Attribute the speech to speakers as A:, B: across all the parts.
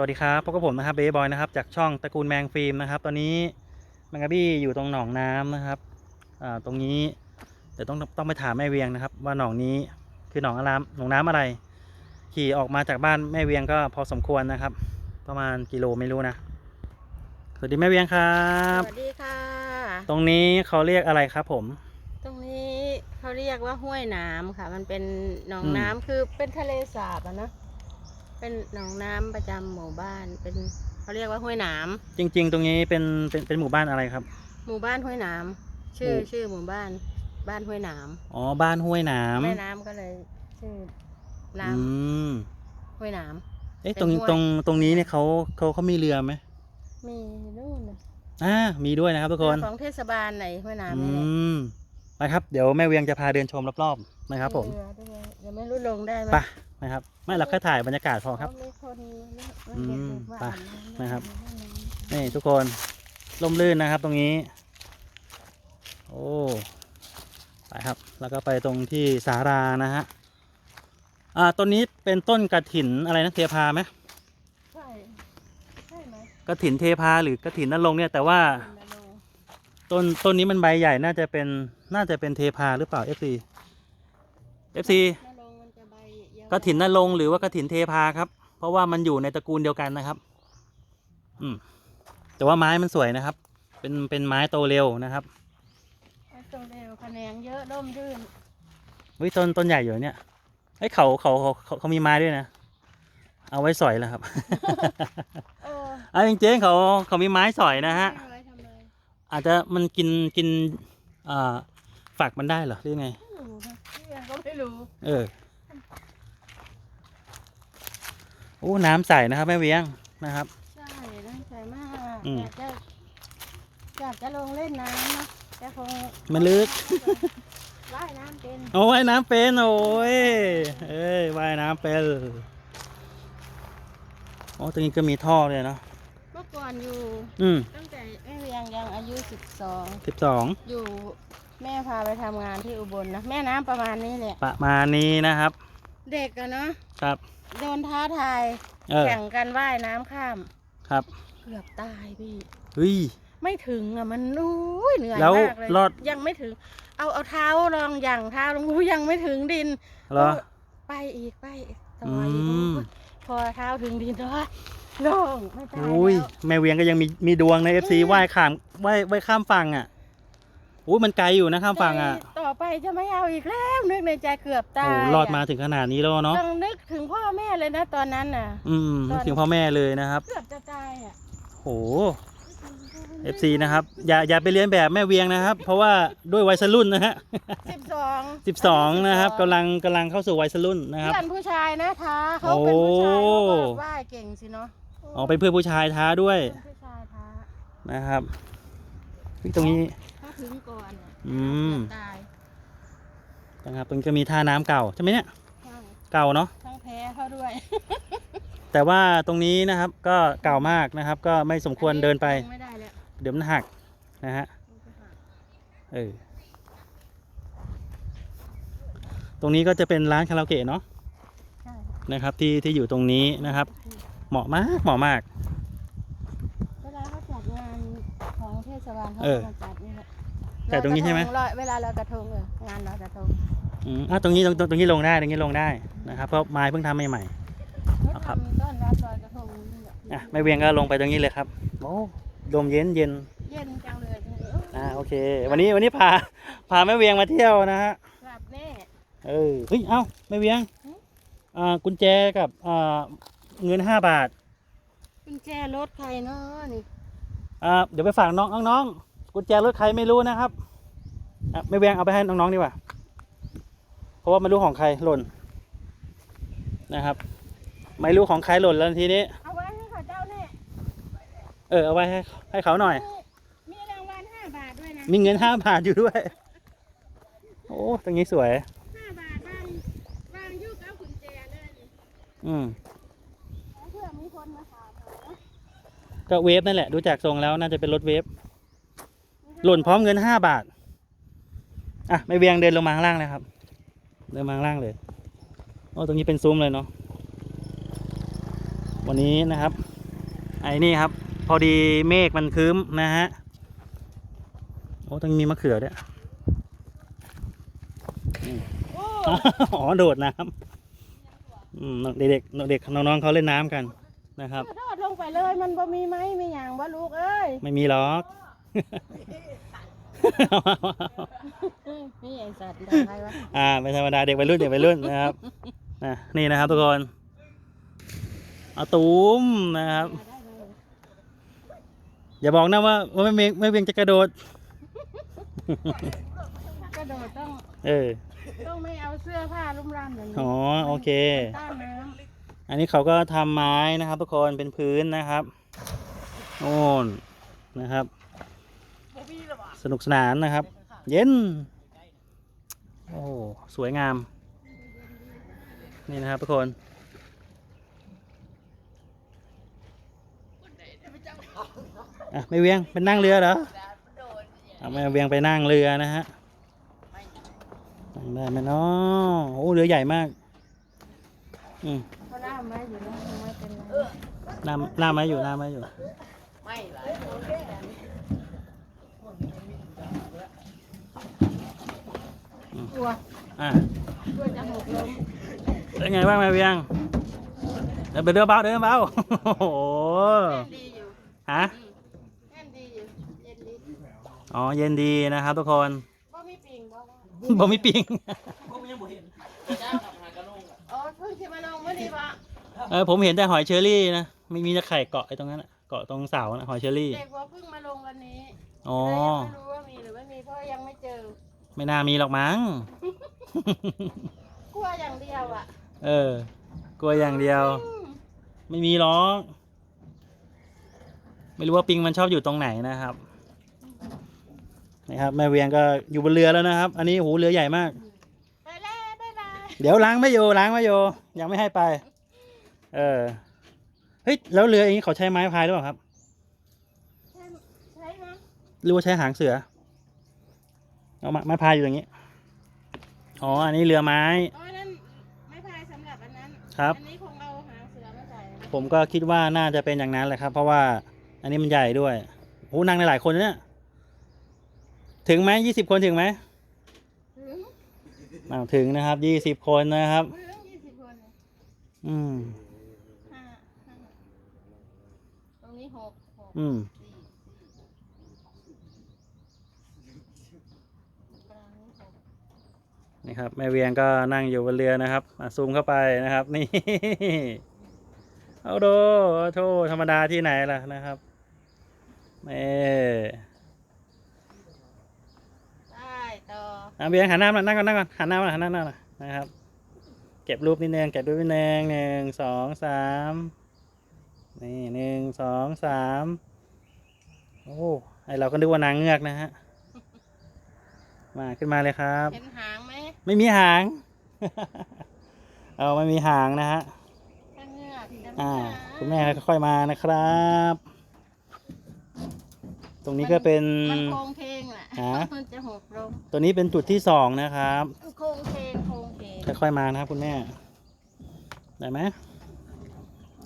A: สวัสดีครับพบกับผมนะครับเบย์บอยนะครับจากช่องตระกูลแมงฟิล์มนะครับ ตอนนี้แมงกะบี้อยู่ตรงหนองน้ำนะครับอ่าตรงนี้เดี๋ยวต้องต้องไปถามแม่เวียงนะครับ ว่าหนองนี้คือหนองอะไรหนองน้ำอะไร ขี่ออกมาจากบ้านแม่เวียงก็พอสมควรนะครับ ประมาณกิโลไม่รู้นะสวัสดีแม่เวียงครับ
B: สวัสดีค่ะ
A: ตรงนี้เขาเรียกอะไรครับผม
B: ตรงนี้เขาเรียกว่าห้วยน้ำค่ะ มันเป็นหนอง
A: อืม
B: น้ำคือเป็นทะเลสาบอะนะ เป็นหนองน้ำประจำหมู่บ้าน เป็นเขาเรียกว่าห้วยน้
A: จริง ๆ ตรงนี้เป็นเป็นเป็นหมู่บ้านอะไรครับำ
B: หมู่บ้านห้วยน้ำชื่อ
A: หมู่
B: ชื่อหมู่บ้าน บ้านห้วยน้
A: อ๋อบ้านห้วยน้ำ
B: แม่น้ำก็เลยชื่อำน้
A: อืมำ
B: ห้วยน้
A: เอ๊ะ
B: เป็
A: ต
B: น
A: รง
B: ห้วย
A: ตรงตรงนี้เนี่ยเขาเขาเขามีเรือไหมำ
B: มีนู่นน่ะ
A: อ่ามีด้วยนะครับทุกคน
B: ของเทศบาลไหนห้วย
A: อื
B: น้ำนี่แหละ
A: มไปครับ เดี๋ยวแม่เวียงจะพาเดินชมรอบๆนะครับผม
B: เรือด้วยยังไม่รู้ลงได้ไหม
A: ไป นะครับ ไม่เราแค่ถ่ายบรรยากาศพอครับ
B: เขามีคนเล่น
A: อืม
B: เด็กๆว่า
A: ไป
B: อาำ
A: นะครับ
B: เล่นน้ำ
A: นี่ทุกคนร่มรื่นนะครับตรงนี้ โอ้ไปครับ แล้วก็ไปตรงที่สารานะฮะอ่าต้นนี้เป็นต้นกระถินอะไรนะเทพาไหม
B: ใช่ใช่ไหม
A: กระถินเทพาหรือกระถินนรงค์เนี่ยแต่ว่า
B: เป็นนาโน
A: ต้นต้นนี้มันใบใหญ่น่าจะเป็นน่าจะเป็นเทพาหรือเปล่า FC FC
B: นาโนมันจะใบยาว
A: กระถินนรงค์หรือว่ากระถินเทพาครับ เพราะว่ามันอยู่ในตระกูลเดียวกันนะครับ อืมแต่ว่าไม้มันสวยนะครับ เป็นเป็นไม้โตเร็วนะครับ
B: มันโตเร็วคะแนนเยอะร่มรื่น
A: วิต้นต้นใหญ่อยู่เนี่ยไอ้ยเขาเขาเขาเขาเขามีไม้ด้วยนะเอาไว้สอยแล้วครับ
B: เออ
A: อะจริงๆเขาเขามีไม้สอยนะฮะ
B: ทำไมทำไม
A: อาจจะมันกินกินอ่าฝักมันได้เหรอหรือไง
B: ไม่รู้นะพี่ยังก็ไม่รู้
A: เออ โอ้น้ำใสนะครับแม่เวียงนะครับ
B: ใช่น่าใจมาก
A: อืม
B: อยากจะอยากจะลงเล่นน้ำนะแต่คง
A: มันลึก
B: ว่ายน้ำเป็น
A: โอ้ว่ายน้ำเป็นโอ้ยเอ้ยว่ายน้ำเป็นโอ้ตรงนี้ก็มีท่อเลยเนาะ
B: เมื่อก่อนอยู่
A: อืม
B: ตั้งแต่แม่เวียงยังอายุสิบสอง
A: สิบสอง
B: อยู่แม่พาไปทำงานที่อุบลนะแม่น้ำประมาณนี้แหละ
A: ประมาณนี้นะครับ
B: เด็กอะเนาะ
A: ครับ
B: โดนท้าทาย
A: เออ
B: แข่งกันว่ายน้ำข้าม
A: ครับ
B: เกือบตายพี่
A: เฮ้ย
B: ไม่ถึงอะมันอุ้ยเหนื่อย
A: แล้ว
B: มากเลย
A: รอด
B: ยังไม่ถึง เอาเอาเท้าลองอย่างเท้าลงอู้ยังไม่ถึงดิน
A: เหรอ
B: ไปอีกไปอีกต่
A: อื
B: ออีก
A: ม
B: พอเท้าถึงดินแล้วโล่งไม่ตาย
A: อุ้ย
B: แล้ว
A: แม่เวียงก็ยังมีมีดวงในเอฟซี
B: อืม
A: ว่ายข้ามว่ายว่ายข้ามฝั่งอะอุ้ยมันไกลอยู่นะข้ามฝั่งอะ
B: ต่ อไปจะไม่เอาอีกแล้วนึกในใจเกือบตา
A: โอ้
B: ย
A: รอดมาถึงขนาดนี้แล้วเนาะ
B: ต้องนึกถึงพ่อแม่เลยนะตอนนั้นน่ะ
A: อืมนึกถึงพ่อแม่เลยนะครับ
B: เกือบจะตายอะ
A: โห FC นะครับ อย่าอย่าไปเรียนแบบแม่เวียงนะครับ เพราะว่าด้วยวัยรุ่นนะฮะ
B: สิบสอง
A: 12นะครับกำลังกำลังเข้าสู่วัยรุ่นนะครับ
B: เพื่อนผู้ชายนะท้าเขาเป็นผู้ชาย
A: โอ้
B: เขาก็ว่ายเก่งสิเนาะ
A: อ๋อเป็นเพื่อนผู้ชายท้าด้วย
B: เพื่อนผู้ชายท้า
A: นะครับอุ๊ยตรงนี้
B: ถ้าถึงก่อนน่ะ
A: อืม
B: ตาย
A: นะครับตรงนี้ก็มีท่าน้ำเก่าใช่ไหมเนี่ย
B: ใช่
A: เก่าเนาะ
B: ทั้งแพ้เขาด้วย
A: แต่ว่าตรงนี้นะครับก็เก่ามากนะครับ ก็ไม่สมควรเดินไป
B: ลงไม่ได้แล้ว
A: เดี๋ยวมันหักนะฮะ เออ ตรงนี้ก็จะเป็นร้านคาราโอเกะเนาะ
B: ใช่
A: นะครับ ที่ที่อยู่ตรงนี้นะครับ เหมาะมากเหมาะมาก
B: เวลาเขาจัดงานของเทศบาลเขา
A: เออ
B: ก็มาจัดนี่แหละ
A: จัดตรงนี้ใช่ไหม
B: ลอยกระทงลอยเวลาลอยกระทงเอองานลอยกระทง
A: อืมอะตรงนี้ตรงตรงตรงนี้ลงได้ตรงนี้ลงได้นะครับเพราะไม้เพิ่งทำใหม่
B: เขา
A: เอาครับ
B: ทำต้อนรับลอยกระทงนี่แหละ
A: ๆอะแม่เวียงก็ลงไปตรงนี้เลยครับโอ้ลมเย็นเย็น
B: เย็นจังเลย
A: อ่าโอเค วันนี้วันนี้พาพาแม่เวียงมาเที่ยวนะฮะ
B: กลับแน่
A: เออเฮ้ยเอ้าแม่เวียง
B: หือ
A: อ่ากุญแจกับอ่าเงินห้าบาท
B: กุญแจรถใครเนาะนี่
A: อ่าเดี๋ยวไปฝากน้องน้องๆกุญแจรถใครไม่รู้นะครับอะแม่เวียงเอาไปให้น้องๆดีกว่าเพ ราะว่าไม่รู้ของใครหล่นนะครับ ไม่รู้ของใครหล่นแล้วทีนี้
B: เอาไว้ให้เขาเจ้าแน่
A: เออเอาไว้ให้ให้เขาหน่อย
B: มีมีรางวัลห้าบาทด้วยนะ
A: มีเงินห้าบาทอยู่ด้วย โอ้ตรงนี้สวย
B: ห้าบาทวางวางอยุกเอากุญแจเลยนี่
A: อืม
B: เพื่อมีคนมาถามหาเนอะ
A: ก็เวฟนั่นแหละ ดูจากทรงแล้วน่าจะเป็นรถเวฟหล่นพร้อมเงินห้าบาท อะไม่เวียงเดินลงมาข้างล่างเลยครับ เดินมาข้างล่างเลยโอ้ตรงนี้เป็นซุ้มเลยเนาะวันนี้นะครับ ไอ้นี่ครับ พอดีเมฆมันครึ้มนะฮะโอ้ต้องมีมะเขือด้วยอืมอ๋อโดดน้ำอืมเด็กๆเด็กน้องๆเขาเล่นน้ำกันนะครับ
B: ทอดลงไปเลยมันบ่มีไหมไม่อย่างว่าลูกเอ้ย
A: ไม่มีหรอก
B: นี่ไอสัตว์อะไรวะ
A: อ่าเป็นธรรมดาเด็กวัยรุ่นเด็กวัยรุ่นนะครับนะนี่นะครับทุกคนเอาตูมนะครับ อย่าบอกนะว่าว่าไม่เวียงไม่เวียงจะกระโดด
B: กระโดดต้อง
A: เออ
B: ต้องไม่เอาเสื้อผ้าลุ่มร่ามอย่างนี้
A: อ๋อโอเค
B: ต้านน้
A: อันนี้เขาก็ทำไม้นะครับ ทุกคนเป็นพื้นนะครับโน่นนะครับ สนุกสนานนะครับ เย็น โอ้สวยงาม นี่นะครับทุกคนอะไม่เวียงเป็นนั่งเรือเหรอเอาไม่เวียงไปนั่งเรือนะฮะนั่งได้ไหมเนาะโอ้เรือใหญ่มากอืมำ
B: เขาล่ามไว้อยู่นะไม่เป็นไร
A: น้ำน้ำไม้อยู่น้ำไม้อยู่
B: กลัว
A: อะ
B: กลัวจะหกล้ม
A: เป็นไงบ้างแม่เวียงเดินไปเรือเบาเดินเบาโอ้โห
B: แน่นดีอยู่
A: ฮะ
B: แน่นดีอยู่เย็นดี
A: อ๋อเย็นดีนะครับทุกคน
B: บ่มีปิงบ่ว่า
A: บ่มีปิง
B: อ๋อเพิ่งจะมาลงเมื่อดีปะ
A: เออผมเห็นแต่หอยเชอรี่นะไม่มีแต่ไข่เกาะไอ้ตรงนั้นอะเกาะตรงเสานะหอยเชอรี่
B: เด็กว่าเพิ่งมาลงวันนี้
A: อ๋อ
B: เลยยังไม่รู้ว่ามีหรือไม่มีเพราะยังไม่เจอ
A: ไม่น่ามีหรอกมั้ง
B: กลัวอย่างเดียวอะ
A: เออ กลัวอย่างเดียว
B: อืม
A: ไม่มีหรอก ไม่รู้ว่าปิงมันชอบอยู่ตรงไหนนะครับนี่ครับแม่เวียงก็อยู่บนเรือแล้วนะครับ อันนี้โหเรือใหญ่มาก
B: ไปแล้วบ๊ายบาย
A: เดี๋ยวล้างไม่อยู่ล้างไม่อยู่ยังไม่ให้ไป เออ เฮ้ยแล้วเรืออย่างนี้เขาใช้ไม้พายหรือเปล่าครับ
B: ใช่ใช่ไหม
A: หรือว่าใช้หางเสือ เอามาไม้พายอยู่อย่างนี้ อ๋อ อันนี้เรือไม้
B: อ๋อนั่นไม่พายสำหรับอันนั้น
A: ครับ
B: อันนี้คงเอาหางเสือมาใส่นะ
A: ผมก็คิดว่าน่าจะเป็นอย่างนั้นแหละครับ เพราะว่าอันนี้มันใหญ่ด้วยโอ้นั่งได้หลายคนนะเนี่ย ถึงไหมยี่สิบคนถึงไหม
B: ถึง
A: อ้าวถึงนะครับยี่สิบคนนะครับ
B: ถึงยี่สิบคนเลย
A: อืม
B: ห้าห้าตรงนี้หกหก
A: อืม
B: สี่สี่กลางนี้หก
A: นี่ครับแม่เวียงก็นั่งอยู่บนเรือนะครับอะซูมเข้าไปนะครับ นี่เอาโดโทธรรมดาที่ไหนล่ะนะครับเอ
B: ได้ต่อ
A: อะเวียงหันหน้ามานั่งก่อนนั่งก่อนหันหน้ามาหันหน้ามานะครับ เก็บรูปนิดนึงเก็บรูปนิดนึงหนึ่งสองสามนี่หนึ่งสองสามโอ้ไอเราก็นึกว่านางเงือกนะฮะมาขึ้นมาเลยครับ
B: เห็นหาง ไหม
A: ไม่มีหาง เอาไม่มีหางนะฮะ
B: ถ้าเงือกจะ
A: อ่า
B: หาง
A: คุณแม่ค่อยๆมานะครับ ตรงนี้ก็เป็น
B: มันโครงเพลงแหละ
A: ฮะ
B: มันจะหกลง
A: ตัวนี้เป็นจุดที่สองนะครับ
B: โครงเพลงโครงเพลง
A: ค่อยๆมานะครับคุณแม่ได้ไหม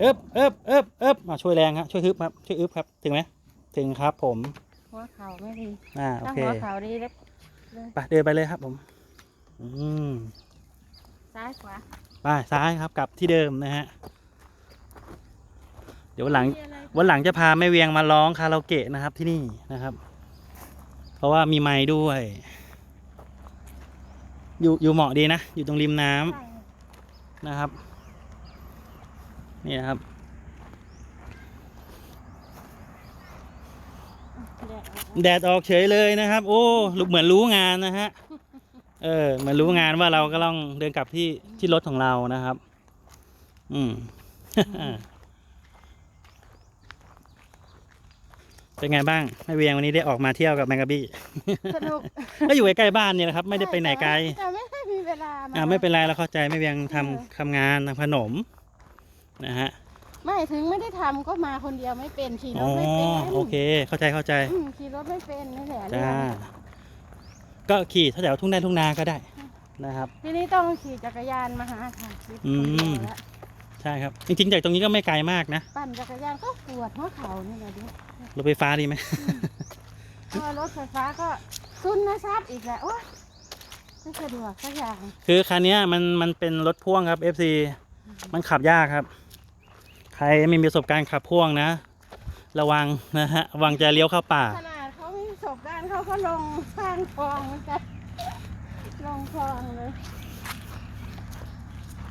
A: เอ๊บเอ๊บเอ๊บเอ๊บมาช่วยแรงครับช่วยฮึบครับช่วยอึบครับ ถึงไหมถึงครับผม
B: หัวเข่าไม่ดี
A: อ่าโอ
B: ถ้า
A: เค
B: หัวเข่าดีแล้ว
A: ไปเดินไปเลยครับผม อืม
B: ซ้ายขวา
A: ไปซ้ายครับกลับที่เดิมนะฮะ เดี๋ยววันหลัง
B: มีอะไร
A: วันหลังจะพาแม่เวียงมาร้องคาราโอเกะนะครับที่นี่นะครับ เพราะว่ามีไม้ด้วย อยู่อยู่เหมาะดีนะ อยู่ตรงริมน้ำ
B: ใช่
A: นะครับ นี่นะครับ
B: แดดออก
A: แดดออกเฉยเลยนะครับ โอ้รู้เหมือนรู้งานนะฮะ เออเหมือนรู้งานว่าเราก็ต้องเดินกลับที่ที่รถของเรานะครับ อืม เป็นไงบ้างแม่เวียงวันนี้ได้ออกมาเที่ยวกับแมงกะบี้
B: สนุก
A: ก็อยู่ใกล้ๆบ้านเนี่ยนะครับ ไม่ได้ไปไหนไกล
B: แต่ไม่ได้มีเวลามา
A: อ่าไม่เป็นไรเราเข้าใจแม่เวียงทำ
B: เออ
A: ทำงานทำขนม นะฮะ
B: ไม่ถึงไม่ได้ทำก็มาคนเดียวไม่เป็นขี่ร
A: อ๋อ
B: ถไม่เป็น
A: โอเค เข้าใจเข้าใจ
B: อืมขี่รถไม่เป็นนี่แหละเรื่
A: จ้า
B: อง
A: ก็ขี่ถ้าแถวทุ่งนาทุ่งนาก็ได้นะครับ
B: ทีนี้ต้องขี่จักรยานมาหาค่ะ
A: อืม
B: แล้ว
A: ใช่ครับ จริงๆจากตรงนี้ก็ไม่ไกลมากนะ
B: ปั่นจักรยานก็ปวดหัวเข่านี่นะดิ
A: รถไฟฟ้าดีไหม
B: พอรถไฟฟ้าก็ซุนนะทราบอีกแหละโอ้ยไม่สะดวกสักอย่าง
A: คือคันเนี้ยมันมันเป็นรถพ่วงครับ FC มันขับยากครับ ใครไม่มีประสบการณ์ขับพ่วงนะ ระวังนะฮะระวังจะเลี้ยวเข้าป่า
B: ขนาด เขาไม่มีประสบการณ์เขาก็ลงสร้างคลองเหมือนกันลงคลองเลย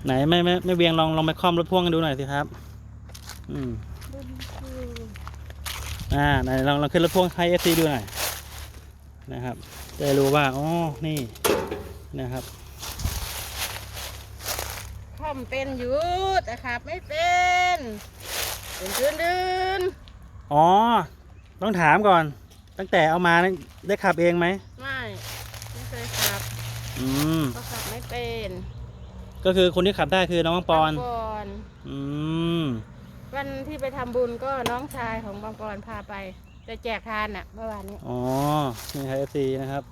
A: ไหนไม่ไม่ไม่เวียงลองลองไปคล่อมรถพ่วงกันดูหน่อยสิครับ อืม
B: ดูดู
A: อ่าไหนลองลองขึ้นรถพ่วงให้ FC ดูหน่อยนะครับจะได้รู้ว่าอ๋อนี่นะครับ
B: ข่อมเป็นอยู่แต่ขับไม่เป็นเป็นดืนดืน
A: อ๋อ ต้องถามก่อน ตั้งแต่เอามานั้นได้ขับเองไหม
B: ๆไม่ไม่เคยขับ
A: อืม
B: ก็ขับไม่เป็น
A: ก็คือคนที่ขับได้คือน้องปังปอน
B: บางปอน
A: อืม
B: วันที่ไปทำบุญก็น้องชายของบางปอนพาไป จะแจกทานอะเมื่อวานนี้
A: อ๋อ นี่ครับ FC นะครับ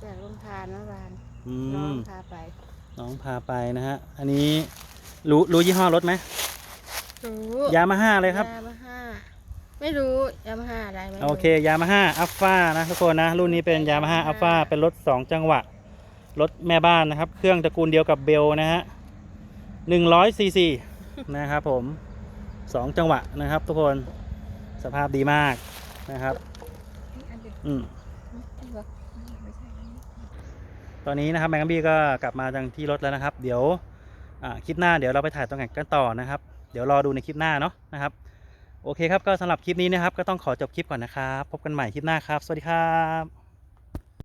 B: แจกลงทานเมื่อวาน
A: อื
B: น้อง
A: ม
B: พาไป
A: น้องพาไปนะฮะ อันนี้รู้รู้ยี่ห้อรถไหม
B: รู้
A: ยามาฮ่าเลยครับ
B: ยามาฮ่า ไม่รู้ยามาฮ่าอะไรไม่รู้
A: โอเคยามาฮ่าอัลฟานะทุกคนนะ รุ่นนี้เป็นยามาฮ่าอัลฟาเป็นรถ 2 จังหวะ รถแม่บ้านนะครับ เครื่องตระกูลเดียวกับเบลนะฮะ100ซีซีนะครับผม2จังหวะนะครับ ทุกคนสภาพดีมากนะครับอืมตอนนี้นะครับแมงกะบี้ก็กลับมาทางที่รถแล้วนะครับ เดี๋ยวอ่าคลิปหน้าเดี๋ยวเราไปถ่ายตรงไหนกันต่อนะครับ เดี๋ยวรอดูในคลิปหน้าเนาะนะครับ โอเคครับก็สำหรับคลิปนี้นะครับ ก็ต้องขอจบคลิปก่อนนะครับ พบกันใหม่คลิปหน้าครับ สวัสดีครับ